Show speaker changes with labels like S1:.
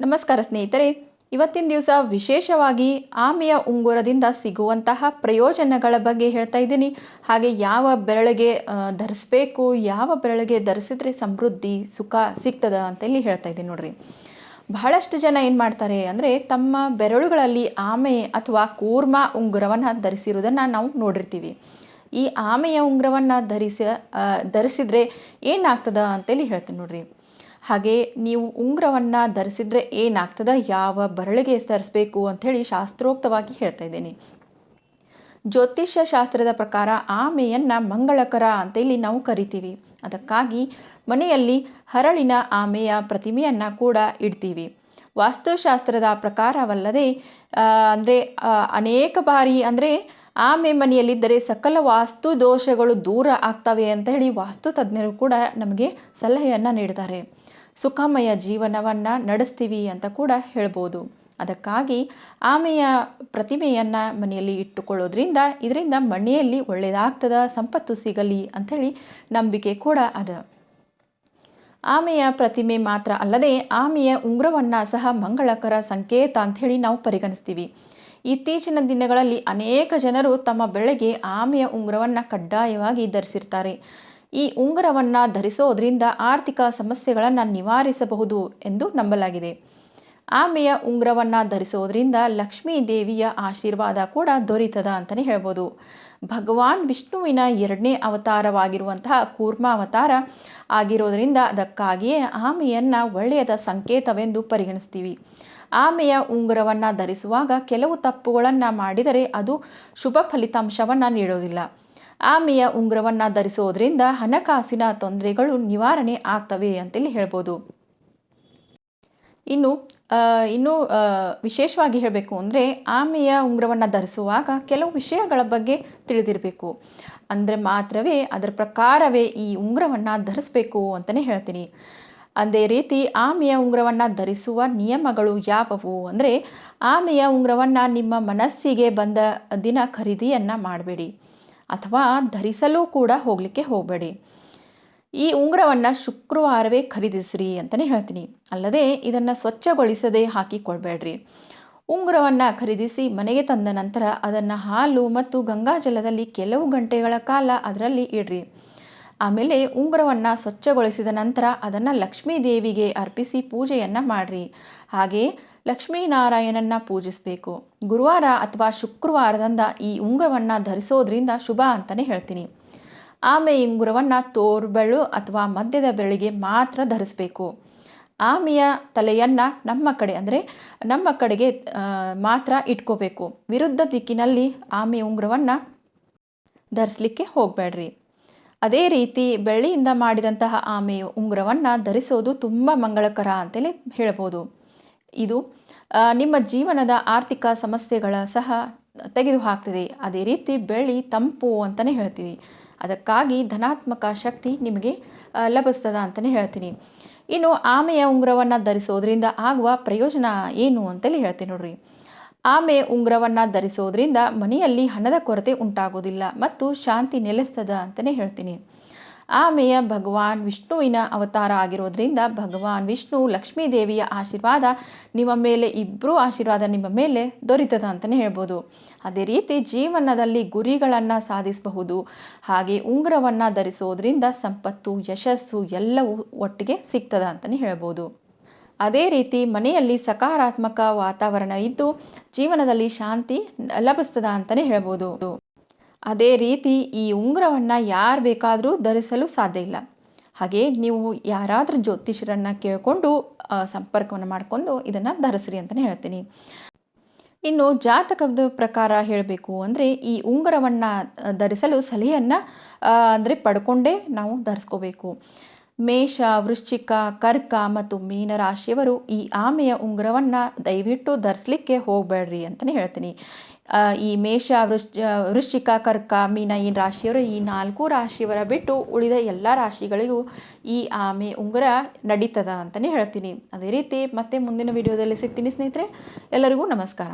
S1: ನಮಸ್ಕಾರ ಸ್ನೇಹಿತರೆ. ಇವತ್ತಿನ ದಿವಸ ವಿಶೇಷವಾಗಿ ಆಮೆಯ ಉಂಗುರದಿಂದ ಸಿಗುವಂತಹ ಪ್ರಯೋಜನಗಳ ಬಗ್ಗೆ ಹೇಳ್ತಾ ಇದ್ದೀನಿ. ಹಾಗೆ ಯಾವ ಬೆರಳಿಗೆ ಧರಿಸಬೇಕು, ಯಾವ ಬೆರಳಿಗೆ ಧರಿಸಿದ್ರೆ ಸಮೃದ್ಧಿ, ಸುಖ ಸಿಗ್ತದ ಅಂತೇಳಿ ಹೇಳ್ತಾ ಇದ್ದೀನಿ ನೋಡ್ರಿ. ಬಹಳಷ್ಟು ಜನ ಏನು ಮಾಡ್ತಾರೆ ಅಂದರೆ ತಮ್ಮ ಬೆರಳುಗಳಲ್ಲಿ ಆಮೆ ಅಥವಾ ಕೂರ್ಮ ಉಂಗುರವನ್ನು ಧರಿಸಿರುವುದನ್ನು ನಾವು ನೋಡಿರ್ತೀವಿ. ಈ ಆಮೆಯ ಉಂಗುರವನ್ನು ಧರಿಸ ಧರಿಸಿದ್ರೆ ಏನಾಗ್ತದ ಅಂತೇಳಿ ಹೇಳ್ತೀನಿ ನೋಡ್ರಿ. ಹಾಗೆ ನೀವು ಉಂಗುರವನ್ನು ಧರಿಸಿದರೆ ಏನಾಗ್ತದ? ಯಾವ ಬರಳಿಗೆ ಧರಿಸಬೇಕು ಅಂಥೇಳಿ ಶಾಸ್ತ್ರೋಕ್ತವಾಗಿ ಹೇಳ್ತಾ ಇದ್ದೀನಿ. ಜ್ಯೋತಿಷ್ಯ ಶಾಸ್ತ್ರದ ಪ್ರಕಾರ ಆಮೆಯನ್ನು ಮಂಗಳಕರ ಅಂತೇಳಿ ನಾವು ಕರಿತೀವಿ. ಅದಕ್ಕಾಗಿ ಮನೆಯಲ್ಲಿ ಹರಳಿನ ಆಮೆಯ ಪ್ರತಿಮೆಯನ್ನು ಕೂಡ ಇಡ್ತೀವಿ. ವಾಸ್ತುಶಾಸ್ತ್ರದ ಪ್ರಕಾರವಲ್ಲದೆ ಅಂದರೆ ಅನೇಕ ಬಾರಿ ಅಂದರೆ ಆಮೆ ಮನೆಯಲ್ಲಿದ್ದರೆ ಸಕಲ ವಾಸ್ತು ದೋಷಗಳು ದೂರ ಆಗ್ತವೆ ಅಂತ ಹೇಳಿ ವಾಸ್ತು ತಜ್ಞರು ಕೂಡ ನಮಗೆ ಸಲಹೆಯನ್ನು ನೀಡ್ತಾರೆ. ಸುಖಮಯ ಜೀವನವನ್ನು ನಡೆಸ್ತೀವಿ ಅಂತ ಕೂಡ ಹೇಳ್ಬೋದು. ಅದಕ್ಕಾಗಿ ಆಮೆಯ ಪ್ರತಿಮೆಯನ್ನು ಮನೆಯಲ್ಲಿ ಇಟ್ಟುಕೊಳ್ಳೋದ್ರಿಂದ ಇದರಿಂದ ಮನೆಯಲ್ಲಿ ಒಳ್ಳೆಯದಾಗ್ತದ ಸಂಪತ್ತು ಸಿಗಲಿ ಅಂಥೇಳಿ ನಂಬಿಕೆ ಕೂಡ ಅದ. ಆಮೆಯ ಪ್ರತಿಮೆ ಮಾತ್ರ ಅಲ್ಲದೆ ಆಮೆಯ ಉಂಗ್ರವನ್ನು ಸಹ ಮಂಗಳಕರ ಸಂಕೇತ ಅಂಥೇಳಿ ನಾವು ಪರಿಗಣಿಸ್ತೀವಿ. ಇತ್ತೀಚಿನ ದಿನಗಳಲ್ಲಿ ಅನೇಕ ಜನರು ತಮ್ಮ ಬೆಳೆಗೆ ಆಮೆಯ ಉಂಗ್ರವನ್ನು ಕಡ್ಡಾಯವಾಗಿ ಧರಿಸಿರ್ತಾರೆ. ಈ ಉಂಗುರವನ್ನು ಧರಿಸೋದ್ರಿಂದ ಆರ್ಥಿಕ ಸಮಸ್ಯೆಗಳನ್ನು ನಿವಾರಿಸಬಹುದು ಎಂದು ನಂಬಲಾಗಿದೆ. ಆಮೆಯ ಉಂಗುರವನ್ನು ಧರಿಸೋದ್ರಿಂದ ಲಕ್ಷ್ಮೀ ದೇವಿಯ ಆಶೀರ್ವಾದ ಕೂಡ ದೊರೀತದ ಅಂತಲೇ ಹೇಳ್ಬೋದು. ಭಗವಾನ್ ವಿಷ್ಣುವಿನ ಎರಡನೇ ಅವತಾರವಾಗಿರುವಂತಹ ಕೂರ್ಮಾವತಾರ ಆಗಿರೋದ್ರಿಂದ ಅದಕ್ಕಾಗಿಯೇ ಆಮೆಯನ್ನು ಒಳ್ಳೆಯದ ಸಂಕೇತವೆಂದು ಪರಿಗಣಿಸ್ತೀವಿ. ಆಮೆಯ ಉಂಗುರವನ್ನು ಧರಿಸುವಾಗ ಕೆಲವು ತಪ್ಪುಗಳನ್ನು ಮಾಡಿದರೆ ಅದು ಶುಭ ಫಲಿತಾಂಶವನ್ನು ನೀಡೋದಿಲ್ಲ. ಆಮೆಯ ಉಂಗುರವನ್ನು ಧರಿಸೋದ್ರಿಂದ ಹಣಕಾಸಿನ ತೊಂದರೆಗಳು ನಿವಾರಣೆ ಆಗ್ತವೆ ಅಂತೇಳಿ ಹೇಳ್ಬೋದು. ಇನ್ನು ಇನ್ನು ವಿಶೇಷವಾಗಿ ಹೇಳಬೇಕು ಅಂದರೆ ಆಮೆಯ ಉಂಗುರವನ್ನು ಧರಿಸುವಾಗ ಕೆಲವು ವಿಷಯಗಳ ಬಗ್ಗೆ ತಿಳಿದಿರಬೇಕು. ಅಂದರೆ ಮಾತ್ರವೇ ಅದರ ಪ್ರಕಾರವೇ ಈ ಉಂಗುರವನ್ನು ಧರಿಸಬೇಕು ಅಂತಲೇ ಹೇಳ್ತೀನಿ. ಅದೇ ರೀತಿ ಆಮೆಯ ಉಂಗುರವನ್ನು ಧರಿಸುವ ನಿಯಮಗಳು ಯಾವುವು ಅಂದರೆ ಆಮೆಯ ಉಂಗುರವನ್ನು ನಿಮ್ಮ ಮನಸ್ಸಿಗೆ ಬಂದ ದಿನ ಖರೀದಿಯನ್ನು ಮಾಡಬೇಡಿ. ಅಥವಾ ಧರಿಸಲು ಕೂಡ ಹೋಗಲಿಕ್ಕೆ ಹೋಗಬೇಡಿ. ಈ ಉಂಗುರವನ್ನು ಶುಕ್ರವಾರವೇ ಖರೀದಿಸ್ರಿ ಅಂತಲೇ ಹೇಳ್ತೀನಿ. ಅಲ್ಲದೆ ಇದನ್ನು ಸ್ವಚ್ಛಗೊಳಿಸದೆ ಹಾಕಿಕೊಳ್ಬೇಡ್ರಿ ಉಂಗುರವನ್ನು ಖರೀದಿಸಿ ಮನೆಗೆ ತಂದ ನಂತರ ಅದನ್ನು ಹಾಲು ಮತ್ತು ಗಂಗಾಜಲದಲ್ಲಿ ಕೆಲವು ಗಂಟೆಗಳ ಕಾಲ ಅದರಲ್ಲಿ ಇಡ್ರಿ. ಆಮೇಲೆ ಉಂಗುರವನ್ನು ಸ್ವಚ್ಛಗೊಳಿಸಿದ ನಂತರ ಅದನ್ನು ಲಕ್ಷ್ಮೀ ದೇವಿಗೆ ಅರ್ಪಿಸಿ ಪೂಜೆಯನ್ನು ಮಾಡಿರಿ. ಹಾಗೆ ಲಕ್ಷ್ಮೀನಾರಾಯಣನ ಪೂಜಿಸಬೇಕು. ಗುರುವಾರ ಅಥವಾ ಶುಕ್ರವಾರದಿಂದ ಈ ಉಂಗುರವನ್ನು ಧರಿಸೋದ್ರಿಂದ ಶುಭ ಅಂತಲೇ ಹೇಳ್ತೀನಿ. ಆಮೆ ಉಂಗುರವನ್ನು ತೋರ್ಬೆಳು ಅಥವಾ ಮಧ್ಯದ ಬೆಳಿಗ್ಗೆ ಮಾತ್ರ ಧರಿಸಬೇಕು. ಆಮೆಯ ತಲೆಯನ್ನು ನಮ್ಮ ಕಡೆ ಅಂದರೆ ನಮ್ಮ ಕಡೆಗೆ ಮಾತ್ರ ಇಟ್ಕೋಬೇಕು. ವಿರುದ್ಧ ದಿಕ್ಕಿನಲ್ಲಿ ಆಮೆ ಉಂಗುರವನ್ನು ಧರಿಸಲಿಕ್ಕೆ ಹೋಗಬೇಡ್ರಿ. ಅದೇ ರೀತಿ ಬೆಳ್ಳಿಯಿಂದ ಮಾಡಿದಂತಹ ಆಮೆಯ ಉಂಗುರವನ್ನು ಧರಿಸೋದು ತುಂಬ ಮಂಗಳಕರ ಅಂತಲೇ ಹೇಳ್ಬೋದು. ಇದು ನಿಮ್ಮ ಜೀವನದ ಆರ್ಥಿಕ ಸಮಸ್ಯೆಗಳ ಸಹ ತೆಗೆದುಹಾಕ್ತದೆ. ಅದೇ ರೀತಿ ಬೆಳ್ಳಿ ತಂಪು ಅಂತಲೇ ಹೇಳ್ತೀವಿ. ಅದಕ್ಕಾಗಿ ಧನಾತ್ಮಕ ಶಕ್ತಿ ನಿಮಗೆ ಲಭಿಸ್ತದ ಅಂತಲೇ ಹೇಳ್ತೀನಿ. ಇನ್ನು ಆಮೆಯ ಉಂಗುರವನ್ನು ಧರಿಸೋದ್ರಿಂದ ಆಗುವ ಪ್ರಯೋಜನ ಏನು ಅಂತೇಳಿ ಹೇಳ್ತೀನಿ ನೋಡ್ರಿ. ಆಮೆ ಉಂಗುರವನ್ನು ಧರಿಸೋದ್ರಿಂದ ಮನೆಯಲ್ಲಿ ಹಣದ ಕೊರತೆ ಉಂಟಾಗೋದಿಲ್ಲ ಮತ್ತು ಶಾಂತಿ ನೆಲೆಸ್ತದ ಅಂತಲೇ ಹೇಳ್ತೀನಿ. ಆಮೆಯ ಭಗವಾನ್ ವಿಷ್ಣುವಿನ ಅವತಾರ ಆಗಿರೋದ್ರಿಂದ ಭಗವಾನ್ ವಿಷ್ಣು ಲಕ್ಷ್ಮೀ ದೇವಿಯ ಆಶೀರ್ವಾದ ನಿಮ್ಮ ಮೇಲೆ ಇಬ್ಬರೂ ಆಶೀರ್ವಾದ ನಿಮ್ಮ ಮೇಲೆ ದೊರೀತದ ಅಂತಲೇ ಹೇಳ್ಬೋದು. ಅದೇ ರೀತಿ ಜೀವನದಲ್ಲಿ ಗುರಿಗಳನ್ನು ಸಾಧಿಸಬಹುದು. ಹಾಗೆ ಉಂಗುರವನ್ನು ಧರಿಸೋದ್ರಿಂದ ಸಂಪತ್ತು, ಯಶಸ್ಸು ಎಲ್ಲವೂ ಒಟ್ಟಿಗೆ ಸಿಗ್ತದ ಅಂತಲೇ ಹೇಳ್ಬೋದು. ಅದೇ ರೀತಿ ಮನೆಯಲ್ಲಿ ಸಕಾರಾತ್ಮಕ ವಾತಾವರಣ ಇದ್ದು ಜೀವನದಲ್ಲಿ ಶಾಂತಿ ಲಭಿಸ್ತದ ಅಂತಲೇ ಹೇಳ್ಬೋದು. ಅದೇ ರೀತಿ ಈ ಉಂಗುರವನ್ನು ಯಾರು ಬೇಕಾದರೂ ಧರಿಸಲು ಸಾಧ್ಯ ಇಲ್ಲ. ಹಾಗೆ ನೀವು ಯಾರಾದರೂ ಜ್ಯೋತಿಷರನ್ನು ಕೇಳಿಕೊಂಡು ಸಂಪರ್ಕವನ್ನು ಮಾಡಿಕೊಂಡು ಇದನ್ನು ಧರಿಸ್ರಿ ಅಂತಲೇ ಹೇಳ್ತೀನಿ. ಇನ್ನು ಜಾತಕದ ಪ್ರಕಾರ ಹೇಳಬೇಕು ಅಂದರೆ ಈ ಉಂಗುರವನ್ನು ಧರಿಸಲು ಸಲಹೆಯನ್ನು ಅಂದರೆ ಪಡ್ಕೊಂಡೇ ನಾವು ಧರಿಸ್ಕೋಬೇಕು. ಮೇಷ, ವೃಶ್ಚಿಕ, ಕರ್ಕ ಮತ್ತು ಮೀನ ರಾಶಿಯವರು ಈ ಆಮೆಯ ಉಂಗುರವನ್ನು ದಯವಿಟ್ಟು ಧರಿಸ್ಲಿಕ್ಕೆ ಹೋಗಬೇಡ್ರಿ ಅಂತಲೇ ಹೇಳ್ತೀನಿ. ಈ ಮೇಷ ವೃಶ್ ವೃಶ್ಚಿಕ, ಕರ್ಕ, ಮೀನ, ಈ ರಾಶಿಯವರು ಈ ನಾಲ್ಕು ರಾಶಿಯವರ ಬಿಟ್ಟು ಉಳಿದ ಎಲ್ಲ ರಾಶಿಗಳಿಗೂ ಈ ಆಮೆ ಉಂಗುರ ನಡೀತದ ಅಂತಲೇ ಹೇಳ್ತೀನಿ. ಅದೇ ರೀತಿ ಮತ್ತೆ ಮುಂದಿನ ವಿಡಿಯೋದಲ್ಲಿ ಸಿಗ್ತೀನಿ ಸ್ನೇಹಿತರೆ, ಎಲ್ಲರಿಗೂ ನಮಸ್ಕಾರ.